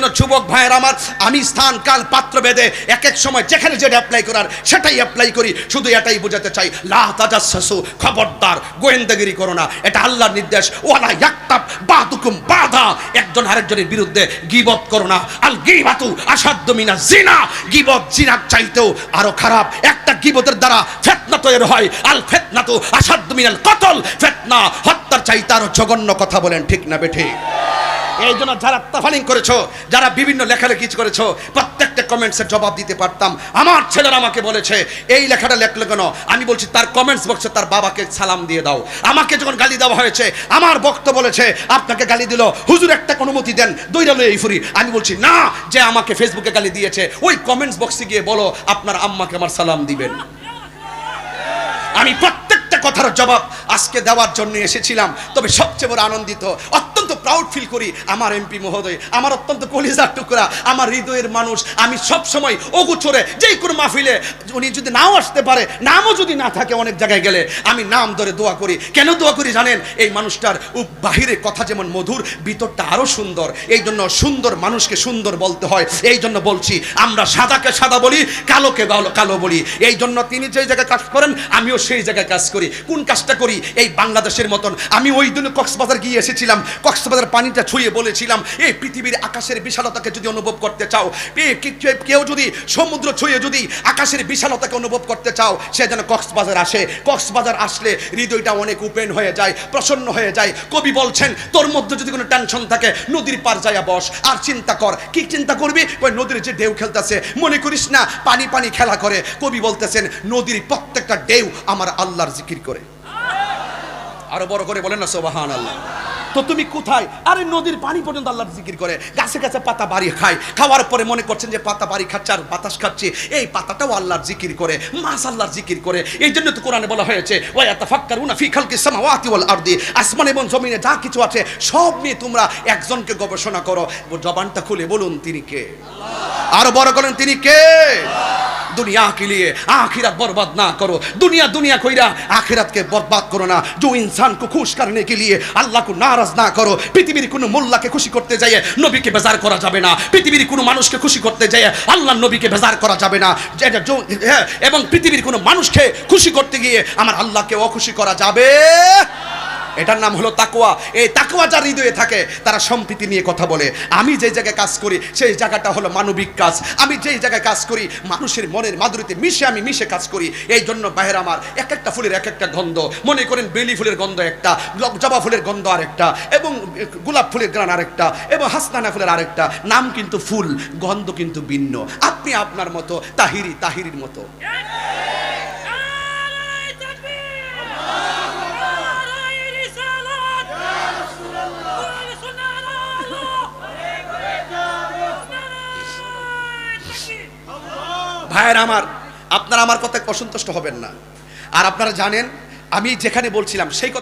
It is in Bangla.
জন্য যুবক ভাইয়ের আমার আমি স্থান, কাল পাত্র বেদে এক এক সময় যেখানে যেটা অ্যাপ্লাই করার, সেটাই অ্যাপ্লাই করি। শুধু এটাই বোঝাতে চাই। লা তাজাসসু খবরদার, গোয়েন্দাগিরি করো না। এটা আল্লাহর নির্দেশ। ওয়ালা ইয়াক্তাব, বাদুকুম বাদা। একজন আরেকজনের বিরুদ্ধে গিবত করো না। আল গিবাতু আসাদ্দ মিনা জিনা। গিবত জিনার চাইতেও আরও খারাপ। একটা গিবতের দ্বারা ফেতনা তৈরি হয়। আল ফেতনাতু আসাদ্দ মিনাল কতল। ফেতনা হত্যার চাইতে আরও জঘন্য কথা বলেন, ঠিক না বেঠে এই জন্য যারা তাফালিং করেছ, যারা বিভিন্ন লেখালেখি করেছ, প্রত্যেকটা কমেন্টসের জবাব দিতে পারতাম। আমার ছেলেরা আমাকে বলেছে, এই লেখাটা লেখলে কেন? আমি বলছি, তার কমেন্টস বক্সে তার বাবাকে সালাম দিয়ে দাও। আমাকে যখন গালি দেওয়া হয়েছে, আমার বক্ত বলেছে, আপনাকে গালি দিল। হুজুর একটা অনুমতি দেন দৈরালো এই ফুরি। আমি বলছি, না, যে আমাকে ফেসবুকে গালি দিয়েছে, ওই কমেন্টস বক্সে গিয়ে বলো, আপনার আম্মাকে আমার সালাম দিবেন। আমি প্রত্যেকটা কথার জবাব আজকে দেওয়ার জন্য এসেছিলাম, তবে সবচেয়ে বড় আনন্দিত অত্যন্ত প্রাউড ফিল করি আমার এমপি মহোদয়, আমার অত্যন্ত কলিজার টুকরা, আমার হৃদয়ের মানুষ। আমি সব সময় অগুচরে যেই কোনো মাহফিলে উনি যদি নাও আসতে পারে, নামও যদি না থাকে অনেক জায়গায় গেলে, আমি নাম ধরে দোয়া করি। কেন দোয়া করি জানেন? এই মানুষটার বাহিরে কথা যেমন মধুর, ভিতরটা আরও সুন্দর। এই জন্য সুন্দর মানুষকে সুন্দর বলতে হয়। এই জন্য বলছি, আমরা সাদাকে সাদা বলি, কালোকে কালো- বলি। এই জন্য তিনি যে জায়গায় কাজ করেন, আমিও সেই জায়গায় কাজ করি। কোন কাজটা করি? এই বাংলাদেশের মতন। আমি ওই দিন কক্সবাজার গিয়ে এসেছিলাম। কক্সবাজার পানিটা ছুঁয়ে বলেছিলাম এই পৃথিবীর আকাশের বিশালতাকে যদি অনুভব করতে চাও কেউ যদি সমুদ্র ছুঁয়ে যদি আকাশের বিশালতাকে অনুভব করতে চাও, সে যেন কক্সবাজার আসে। কক্সবাজার আসলে হৃদয়টা অনেক ওপেন হয়ে যায়, প্রসন্ন হয়ে যায়। কবি বলছেন, তোর মধ্যে যদি কোনো টেনশন থাকে, নদীর পার যাইয়া বস। আর চিন্তা কর, কি চিন্তা করবি? ওই নদীর যে ঢেউ খেলতেছে, মনে করিস না, পানি পানি খেলা করে। কবি বলতেছেন, নদীর প্রত্যেকটা ঢেউ আমার আল্লাহর জিকির করে। আরও বড় করে বলেন না সোবাহান আল্লাহ তো তুমি কোথায়? আরে নদীর পানি পর্যন্ত আল্লাহর জিকির করে। গাছে গাছে পাতা বাড়ি খায়। খাওয়ার পরে মনে করছেন যে পাতা বাড়ি খাচ্ছে আর বাতাস খাচ্ছে। এই পাতাটাও আল্লাহর জিকির করে, মাছ আল্লাহর জিকির করে। এই জন্য তো কোরআনে বলা হয়েছে, ওয়া ইয়াতাফাক্কারুনা ফি আরদি আসমান এবং জমিনে যা কিছু আছে, সব নিয়ে তোমরা একজনকে গবেষণা করো। জবানটা খুলে বলুন, তিনি কে? আরও বড় করেন, তিনি কে? दुनिया के लिए आखिरत बर्बाद ना करो दुनिया दुनिया কইরা আখিরাতকে বরবাদ করো না जो इंसान को खुश करने के लिए আল্লাহ को নারাজ না করো পৃথিবীর কোনো মোল্লাকে খুশি করতে যাই নবীকে বেজার করা যাবে না পৃথিবীর কোনো মানুষকে খুশি করতে যাই আল্লাহ নবীকে বেজার করা যাবে না যেটা जो- হ্যাঁ, এবং পৃথিবীর কোনো মানুষকে খুশি করতে গিয়ে আমার আল্লাহকে অখুশি করা যাবে এটার নাম হলো তাকোয়া এই তাকোয়া যার হৃদয়ে থাকে, তারা সম্প্রীতি নিয়ে কথা বলে। আমি যে জায়গায় কাজ করি, সেই জায়গাটা হলো মানবিক কাজ। আমি যেই জায়গায় কাজ করি, মানুষের মনের মাধুরীতে মিশে আমি মিশে কাজ করি। এই জন্য বাহের আমার এক একটা ফুলের এক একটা গন্ধ। মনে করেন বেলি ফুলের গন্ধ একটা জবা ফুলের গন্ধ আরেকটা, এবং গোলাপ ফুলের গ্রান আরেকটা, এবং হাসনানা ফুলের আরেকটা। নাম কিন্তু ফুল, গন্ধ কিন্তু ভিন্ন। আপনি আপনার মতো, তাহিরি তাহিরির মতো। ভাইয়ের আমার, আপনারা আমার কথা অসন্তুষ্ট হবেন না। আর আপনারা জানেন, আমি যেখানে বলছিলাম, সেই কথা